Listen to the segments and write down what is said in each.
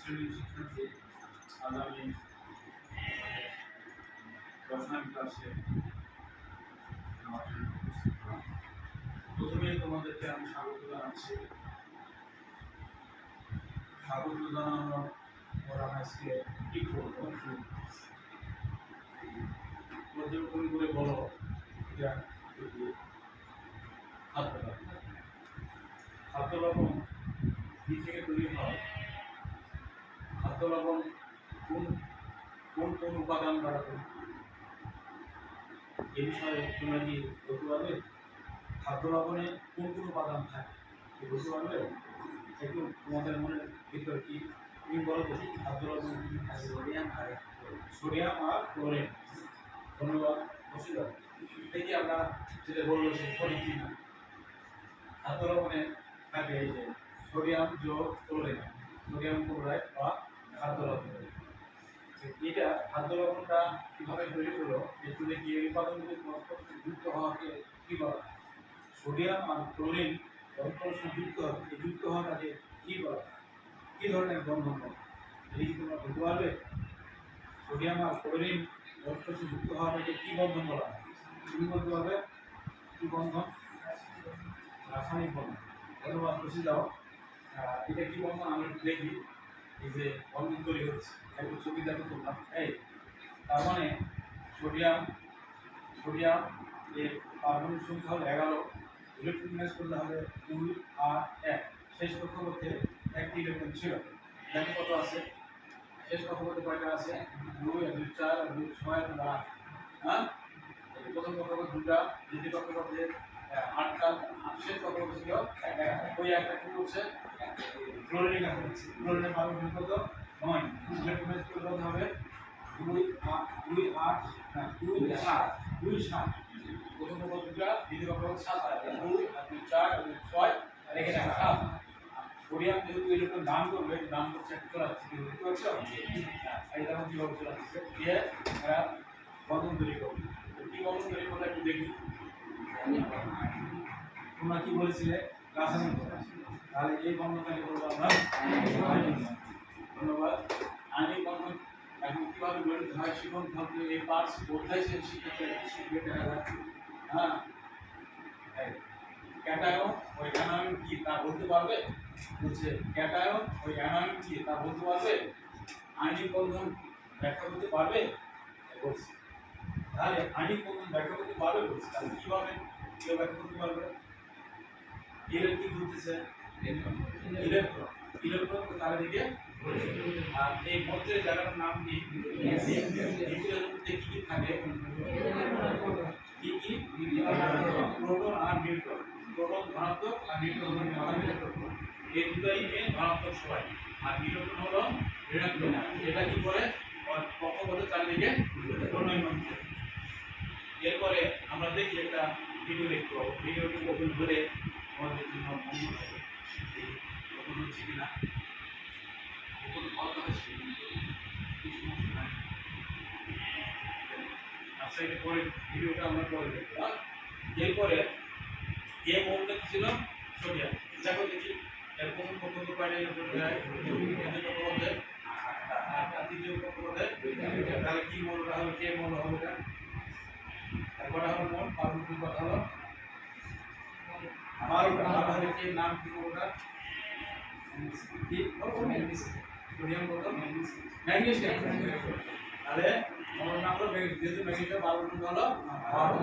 শ্রেণির শিক্ষার্থী আজ আমি দশম ক্লাসে। প্রথমেই তোমাদেরকে আমি স্বাগত জানাচ্ছি স্বাগত জানানোর পর আমি আজকে কি করব পর্যবেক্ষণ করে বলো এটা? খাদ্য। খাদ্য লবণ কি থেকে তৈরি হয় খাদ্য লবণ কোন কোন কোন উপাদান দ্বারা এ বিষয়ে তোমরা কি বলতে পারবে? খাদ্য লবণে কোন কোন উপাদান থাকে? কি বলতে পারবে? একটু তোমাদের মনে ভিতরে কি তুমি বলো দেখি খাদ্য লবণ সোডিয়াম আর সোডিয়াম আর ক্লোরিন। ধন্যবাদ বসে যাও দেখি আমরা যেটা বলল সে সঠিক কিনা? খাদ্য লবণে থাকে এই যে সোডিয়াম যোগ ক্লোরিন। সোডিয়াম ক্লোরাইড বা খাদ্য লবণ। এটা খাদ্য লবণটা কীভাবে তৈরি হলো, এর জন্য কি যুক্ত হওয়াকে কি বলা সোডিয়াম আর ক্লোরিন পরস্পর যুক্ত হবে যুক্ত হওয়াটাকে কি বলা? কি ধরনের বন্ধন বলে এটা কি তোমরা বলতে পারবে, সোডিয়াম আর ক্লোরিন পরস্পর যুক্ত হওয়াটাকে কি বন্ধন বলা তুমি বলতে পারবে, কি বন্ধন? রাসায়নিক বন্ধন। ধন্যবাদ খুশি যাও এটা কি বন্ধন? আমি দেখি। এই যে বন্ধন তৈরি হচ্ছে, একটু ছবি দেখো তোমরা। এই, তার মানে সোডিয়াম সোডিয়াম এর কার্বনের সংখ্যা হলো এগারো ইলেকট্রন ম্যাচ করলে হবে দুই আর এক। শেষ কক্ষপথে একটি ইলেকট্রন ছিল। দেখো কত আছে। শেষ কক্ষপথে কয়টা আছে? দুই দুই চার দুই ছয় আট। হ্যাঁ? প্রথম কক্ষপথ দুটা দ্বিতীয় কক্ষপথে আটটা। শেষ কক্ষপথ ছিল ওই একটা কি করছে? ক্লোরিন আছে ক্লোরিনের পারমাণবিক কত নয় ইলেকট্রন ম্যাচ কত হবে দুই আট দুই, আট, না, দুই, সাত দুই, সাত। প্রথম কক্ষপথ দুটা দ্বিতীয় কক্ষপথ সাত দুই, আর দুই, চার, আর দুই, ছয়, আর এখানে সাত। সোডিয়াম যেহেতু ইলেকট্রন দান করবে দান করছে একটা চলে আসছে কি বুঝতে পারছ? এই দেখো কীভাবে চলে আসছে দিয়ে এরা বন্ধন তৈরি করবে কি বন্ধন তৈরি করলে একটু দেখি। তোমরা কি বলেছিলে? রাসায়নিক। তাহলে এই বন্ধনটাকে বলব আমরা। ধন্যবাদ। আণবিক বন্ধন এখন কীভাবে গঠিত হয় শিখন থাকলে এই পার্টস বোঝাই সে শিক্ষার্থীরা হ্যাঁ? ক্যাটায়ন, ওই অ্যানায়ন কি, তা বলতে পারবে? বলছে, ক্যাটায়ন, ওই অ্যানায়ন কি, তা বলতে পারবে? আণবিক বন্ধন ব্যাখ্যা করতে পারবে? বলছে। তাহলে আণবিক বন্ধন ব্যাখ্যা করতে পারবে? বলছে, তাহলে কীভাবে? কেউ ব্যাখ্যা করতে পারবে? ইলেকট্রন কি ঘুরতেছে ইলেকট্রন ঘুরছে। আর এই মধ্যের জায়গাটার নাম কি নিউক্লিয়াসের মধ্যে কি কি থাকে কি কি প্রোটন আর নিউট্রন এটা কি করে কক্ষপথে চারিদিকে প্রণয় এরপরে আমরা দেখি একটা ভিডিও দেখতে পাবো ভিডিওটি ওপেন করে আমাদের জন্য বন্ধ হবে হচ্ছে কিনা ওপেন হওয়া হচ্ছে আচ্ছা এটা পরে ভিডিওটা আমরা পরে দেখব? এরপরে এ মৌলটা কি ছিল সোডিয়াম দেখো দেখি এর প্রথম তৃতীয় পক্ষপথে তাহলে কি মৌলটা হবে কে মৌল হবে এটা কটা হলো মোট পারমাণবিক কথা হলো তাহলে কে নাম কি কত ম্যাগনেসিয়াম তাহলে আমার নাম হলো যেহেতু ম্যাগনেসিয়াম পারমাণবিক হলো বারো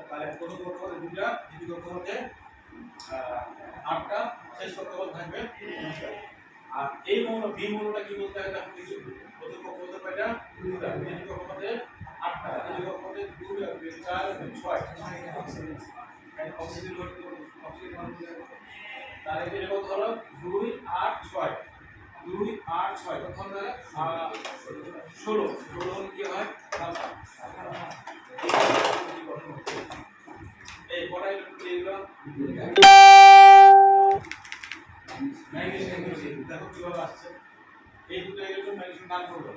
তাহলে প্রথম দুটা দ্বিতীয় কক্ষপথে আহ, আটটা শেষ কক্ষপথ থাকবে আর এই মৌল বি মৌলটা কি বলতে হয় দেখো কিছু প্রথম কক্ষপথে কয়টা দুটা দ্বিতীয় কক্ষপথে আটটা আর দুই, চার ছয় অক্সিজেন ভর্তি করো, অক্সিজেন ভর্তি করো। তাহলে এটা কত হলো? দুই আট ছয়। দুই আট ছয়। তাহলে? ষোলো। ষোলো কি হয়? এই কটা ইলেকট্রন দিয়ে দিলাম দেখো কীভাবে আসছে। এই দুটো ইলেকট্রন ম্যাগনেসিয়াম দান করল।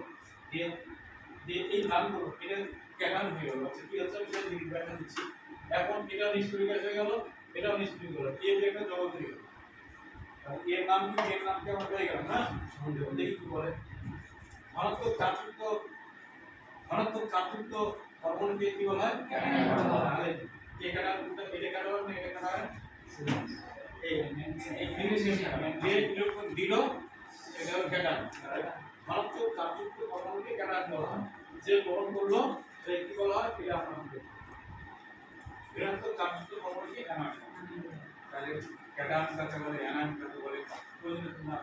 দিয়ে দিয়ে এই দান করল। এটা ক্যাটায়ন হয়ে গেল? আচ্ছা কি হচ্ছে? আমি সেটা ব্যাখ্যা দিচ্ছি। এখন এটা নিষ্ক্রিয় হয়ে গেল। এটাও হলো। এই একটা জগৎ হয়ে গেল এর নাম কি? এর নাম কি আমরা পেয়ে গেলাম, না? দেখি কি বলে। ধনাত্মক চার্জযুক্ত ধনাত্মক চার্জযুক্ত পরমাণুকে কি বলা হয়? কে কাটা এটা কাটা হবে? এটা কাটা এই যে ইলেকট্রন দিল, এটা হলো ক্যাটায়ন ধনাত্মক পরমাণুকে ক্যাটায়ন বলা হয়। যে গ্রহণ করল সে কি বলা হয়? এটা ঋণাত্মক চার্জযুক্ত পরমাণুকে অ্যানায়ন তাহলে ক্যাটায়ন কাকে বলে অ্যানায়ন বলে প্রয়োজনে তোমরা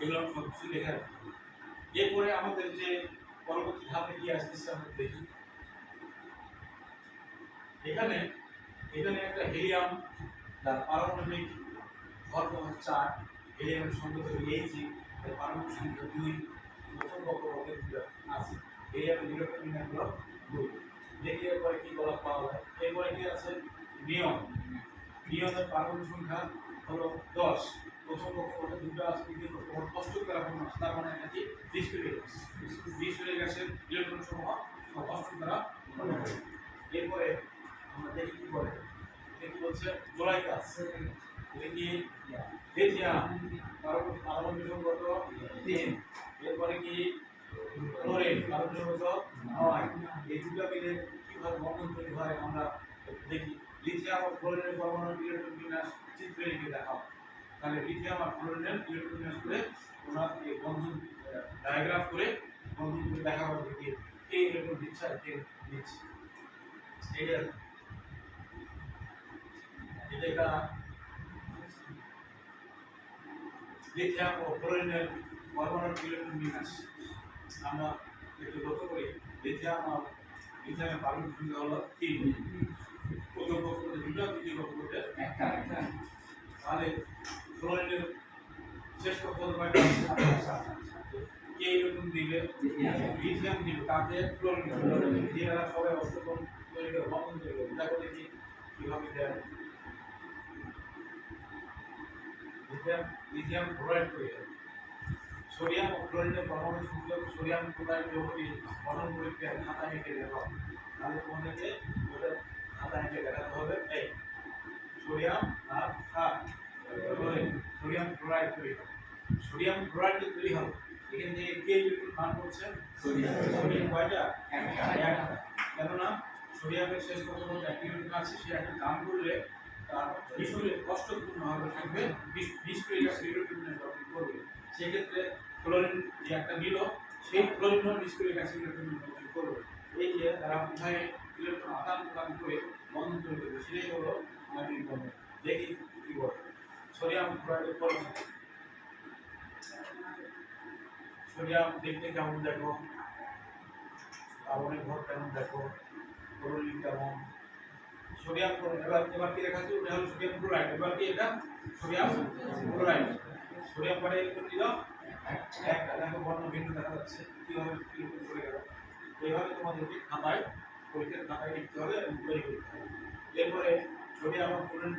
এগুলো সব কিছু লেখা এরপরে আমাদের যে পরবর্তী ধাপে কি আসতেছে আমরা দেখি। এখানে এখানে একটা হিলিয়াম, তার পারমাণবিক ধর্ম হচ্ছে চার হিলিয়ামের সংখ্যা হলো এইচি তার পারমাণবিক সংখ্যা দুই, প্রথম দুটো আছে। হিলিয়ামের নিরক্ষণ দুই দেখি এরপরে কি বলা পাওয়া যায়? এরপরে কি আছে নিয়ম। নিয়মের পারমাণবিক সংখ্যা হলো দশ। প্রথম কক্ষপথে দুটো আছে দ্বিতীয় কক্ষপথ কষ্ট করা তার মানে এটা কি? ডিসক্রিট গ্যাস ডিসক্রিট গ্যাসের ইলেকট্রন সমূহ কষ্ট করা হয় এরপরে আমরা দেখি কি বলে দেখি বলছে জোড়াই কাজ দেখি লিথিয়াম কারণ পারমাণবিক সংখ্যা কত এরপরে কি ক্লোরিন এই দুটো মিলে কীভাবে বন্ধন তৈরি হয় আমরা দেখি। লিথিয়াম ও ক্লোরিনের পরমাণু ইলেকট্রন বিন্যাস চিত্রে এঁকে দেখাও। তাহলে লিথিয়াম আর ক্লোরিনের ইলেকট্রন বিন্যাস করে ওনার এই বন্ধন ডায়াগ্রাফ করে বন্ধন করে দেখাবো দেখি কে ইলেকট্রন দিচ্ছে আর কে দিচ্ছে। এটা এটা লিথিয়াম ও ক্লোরিনের পরমাণু ইলেকট্রন বিন্যাস আমরা একটু লক্ষ্য করি লিথিয়াম আর লিথিয়ামের পারমাণবিক সংখ্যা হলো তিন। প্রথম কক্ষপথে দুটো, দ্বিতীয় কক্ষপথে একটা। তাহলে ক্লোরিনের শেষ কক্ষপথে কয়টা কে ইলেকট্রন দিলে লিথিয়াম দিলে তাতে দিলে দিয়ে সবাই অষ্টকোণ তৈরি করে বন্ধন তৈরি দেখো দেখি কীভাবে দেয়? লিথিয়াম লিথিয়াম ক্লোরাইড তৈরি হয় সোডিয়াম ও ক্লোরিনের পরমাণু সংযোগ সোডিয়াম ক্লোরাইড যৌগটি গঠন পরীক্ষায় খাতায় এঁকে দেখাও তাহলে তোমাদেরকে ওটা খাতায় এঁকে দেখাতে হবে। এই সোডিয়াম আর ক্লোরিন সোডিয়াম ক্লোরাইড তৈরি হবে। সোডিয়াম ক্লোরাইড যে তৈরি হবে এখান থেকে কে ইলেকট্রন মান করছে? সোডিয়াম। সোডিয়াম কয়টা? একটা। একটা কেননা সোডিয়ামের শেষ পর্যন্ত একটা ইলেকট্রন আছে সে একটা দাম করলে তার নিষ্ক্রিয় কষ্টপূর্ণভাবে থাকবে নিষ- নিষ্ক্রিয় গ্যাস ইলেকট্রন গঠন করবে। সেক্ষেত্রে ক্লোরিন যে একটা নিল, সেই ক্লোরিনও নিষ্ক্রিয় গ্যাস ইলেকট্রন করবে। এই যে তারা উভয়ে ইলেকট্রন আদান প্রদান করে বন্ধন তৈরি করবে, সেটাই হলো আমাদের বন্ধন দেখি কি বলে। সোডিয়াম ক্লোরাইডের পরিচিত সোডিয়াম দেখতে কেমন দেখো? কার্বনের ভর কেমন দেখো? ক্লোরিন কেমন? সোডিয়াম ক্লোরাইড, এবার এবার কি দেখাচ্ছি? ওটা হলো সোডিয়াম ক্লোরাইড, এবার কি এটা? Sodium chloride. সোডিয়াম ইলেকট্রন দিল? একটা দেখো বর্ণ ভিন্ন দেখা যাচ্ছে কীভাবে এরপরে সোডিয়াম ক্লোরিন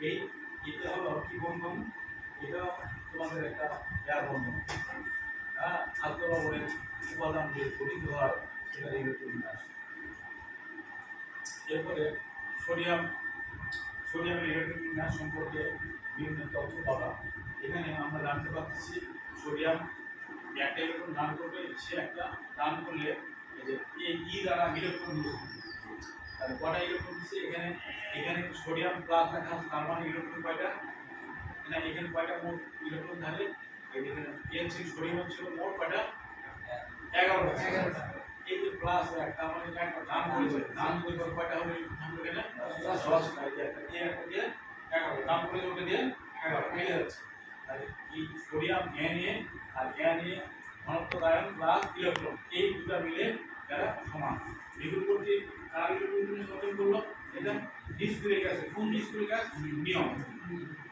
এই এটা হলো কি বন্ধন এটা তোমাদের একটা এয়ার হ্যাঁ খাদ্য উপাদান যে গঠিত হয় সেটা এরপরে সোডিয়াম সোডিয়ামের ইলেকট্রন বিন্যাস সম্পর্কে বিভিন্ন তথ্য পাওয়া এখানে আমরা জানতে পারতেছি সোডিয়াম একটা ইলেকট্রন দান করবে, সে একটা দান করলে যে ই দ্বারা ইলেকট্রন দিচ্ছে তাহলে কটা ইলেকট্রন দিচ্ছে এখানে এখানে সোডিয়াম প্লাস লেখা আছে ইলেকট্রন কয়টা? না, এখানে কয়টা মোট ইলেকট্রন থাকে? এই যেখানে এনসি সোডিয়াম ছিল মোট কয়টা? এগারোটা। এগারোটা। প্লাস একটা মানে একটা দান করেছে দান করে কয়টা হবে? এখানে এই একটা দিয়ে একটা দিয়ে, এগারো। দান করে ওটা দিয়ে এগারো। মিলে যাচ্ছে তাহলে এই সোডিয়াম নিয়ে আর নিয়ে ঘনত্ব আয়ন প্লাস ইলেকট্রন, এই দুটো মিলে তারা সমান। বিদ্যুৎ কর্তৃক কার গঠন করল? এটা ডিসক্রিট আছে কোন ডিসক্রিট আছে নিয়ম।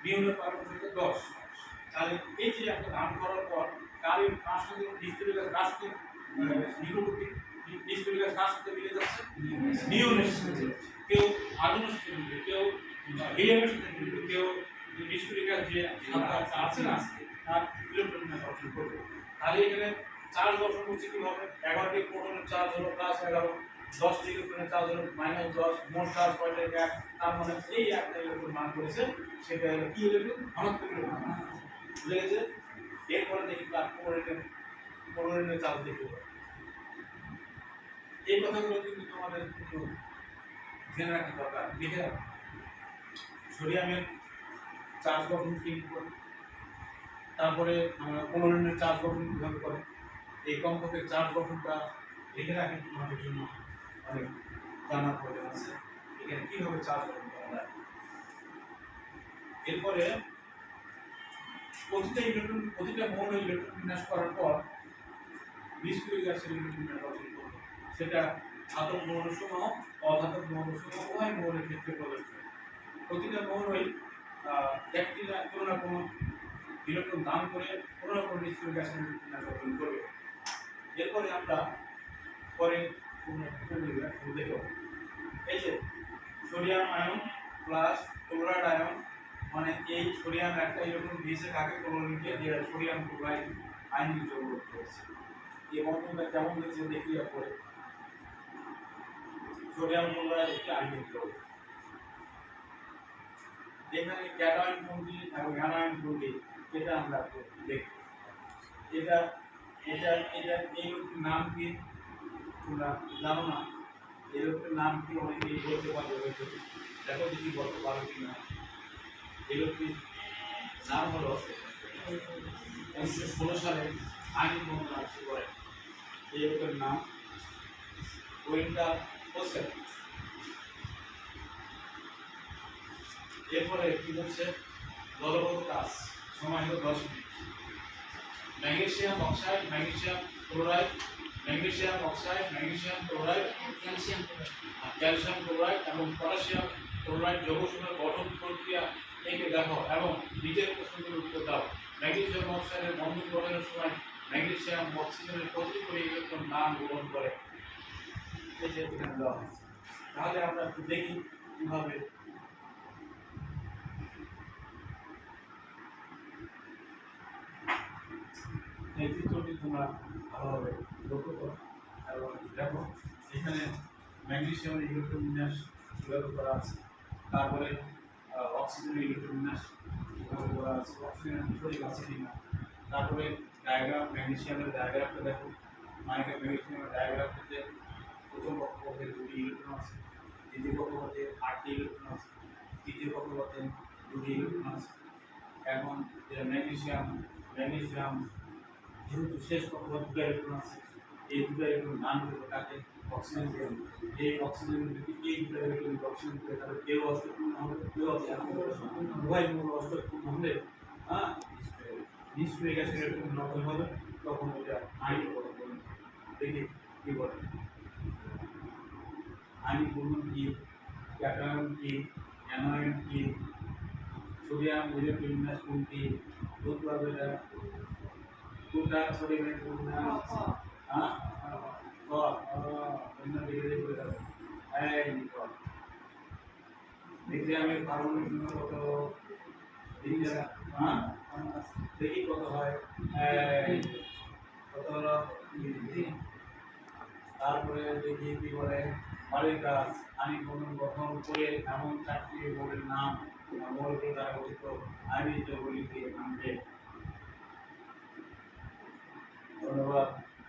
নিয়মের সংখ্যা দশ। তাহলে এই যে একটা দান করার পর কার কার সাথে ডিসক্রিট আছে কার সাথে নিকটবর্তী আছে কার সাথে মিলে যাচ্ছে নিয়মের সাথে কেউ আগুনের সাথে মিলবে কেউ হিলিয়ামের সাথে মিলবে কেউ ডিসক্রিট যে সাতটা আছে না, তার ইলেকট্রন গঠন করবে তাহলে এখানে চার্জ গঠন করছে কীভাবে এগারোটি প্রোটনের চার্জ হলো প্লাস এগারো, দশ ইলেকট্রনের চার্জ হলো মাইনাস দশ, মোট চার্জ কয়টা এক, তার মানে এই একটা ইলেকট্রন মান করেছে, সেটা হলো কি ইলেকট্রন ধনাত্মক ইলেকট্রন বুঝে গেছে? এরপরে দেখি তার ক্লোরিনের ক্লোরিনের চার্জ দেখতে হবে। এই কথাগুলো কিন্তু তোমাদের একটু জেনে রাখা দরকার। লিখে রাখো। সোডিয়ামের চার্জ গঠন কি করে। তারপরে আমরা ক্লোরিনের চার্জ গঠন কীভাবে করে? এই কম্পকের চার্জ গঠনটা লিখে রাখেন তোমাদের জন্য অনেক জানার প্রয়োজন আছে। এখানে কীভাবে চার্জ গঠন করা যায়? এরপরে প্রতিটা ইলেকট্রন প্রতিটা মৌল ইলেকট্রন বিন্যাস করার পর নিষ্ক্রিয় গ্যাসের ইলেকট্রন করবে। সেটা ধাতব মৌলসমূহ অধাতব মৌলসমূহ উভয় মৌলের ক্ষেত্রে প্রযোজ্য। প্রতিটা মৌলই একটি না কোনো না কোনো ইলেকট্রন দান করে কোনো না কোনো নিষ্ক্রিয় গ্যাসের গঠন করবে। এরপরে আমরা পরে দেখব এই যে sodium ion plus chloride ion মানে এই সোডিয়াম একটা ইলেকট্রন দিয়েছে কাকে? ক্লোরিনকে সোডিয়াম ক্লোরাইড আয়নিক যৌগ করেছে এই বন্ধনটা কেমন হয়েছে দেখি পরে। সোডিয়াম ক্লোরাইড একটি আয়নিক যৌগ এখানে ক্যাটায়ন কোনটি এবং অ্যানায়ন কোনটি এটা আমরা দেখব এটা এটা এটা, এই লোকটির নাম কি? তোমরা জানো না। এই লোকটির নাম কি অনেকেই বলতে পারবে হয়তো। দেখো যদি বলতে পারো কি না? এই লোকটির নাম হলো উনিশশো ষোলো সালে আইন মোহাম্মদ আসি করে। এই লোকের নাম ওয়েন্টার এরপরে কি হচ্ছে? দলগত কাজ। সময় হলো দশ minute. Magnesium oxide magnesium chloride magnesium oxide magnesium chloride calcium calcium chloride এবং পটাশিয়াম ক্লোরাইড যৌগসমূহের গঠন প্রক্রিয়া একে দেখো এবং নিজের প্রশ্নগুলোর উত্তর দাও। ম্যাগনেসিয়াম অক্সাইডের বন্ধন গঠনের সময় ম্যাগনেসিয়াম অক্সিজেনের করে ইলেকট্রন নাম গ্রহণ করে। এই। তাহলে আমরা একটু দেখি কীভাবে। এই চিত্রটি তোমরা ভালোভাবে লক্ষ্য করো। এবং দেখো এখানে ম্যাগনেসিয়ামের ইলেকট্রন বিন্যাস কীভাবে করা আছে। তারপরে আহ, অক্সিজেনের ইলেকট্রন কীভাবে করা আছে। অক্সিজেনের বিপরীত আছে কিনা তারপরে ডায়াগ্রাম ম্যাগনেসিয়ামের ডায়াগ্রামটা দেখো। মাইকা ম্যাগনেসিয়ামের ডায়াগ্রামটাতে ইলেকট্রন দ্বিতীয় কক্ষপথে আটটি আছে তৃতীয় কক্ষপথে দুটি আছে এখন যে ম্যাগনেসিয়াম ম্যাগনেসিয়াম যেহেতু শেষ কক্ষপথ দুটো ইলেকট্রন এই দুটো ইলেকট্রন দান করবে তাকে অক্সিজেন দেবে এই অক্সিজেন যদি এই দুটো ইলেকট্রন অক্সিজেন দেবে তাহলে কেউ অষ্টপূর্ণ হবে, কেউ অষ্টপূর্ণ উভয় মূল অষ্টপূর্ণ হলে হ্যাঁ নিষ্ক্রিয় গ্যাসের ইলেকট্রন নকল হবে, তখন ওটা আইন দেখি কী বলে। আইন বলুন কি? ক্যাটায়ন কি? অ্যানায়ন কি? সোডিয়াম বিন্যাস কোনটি বুঝতে পারবে এটা কোনটা সোডিয়ামের কোনটা হ্যাঁ দেখি আমি সংখ্যা কত? হ্যাঁ দেখি কত হয়। কত তারপরে দেখি কি বলে। বাড়ির কাজ আমি কোনো গঠন করে এমন চাকরি বলে নাম মৌলগুলো দ্বারা গঠিত আইনি যৌগলিকে আনবে? ধন্যবাদ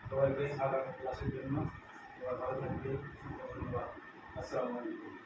সবাইকে আগামী ক্লাসের জন্য। ভালো থাকবে ধন্যবাদ। আসসালামু আলাইকুম।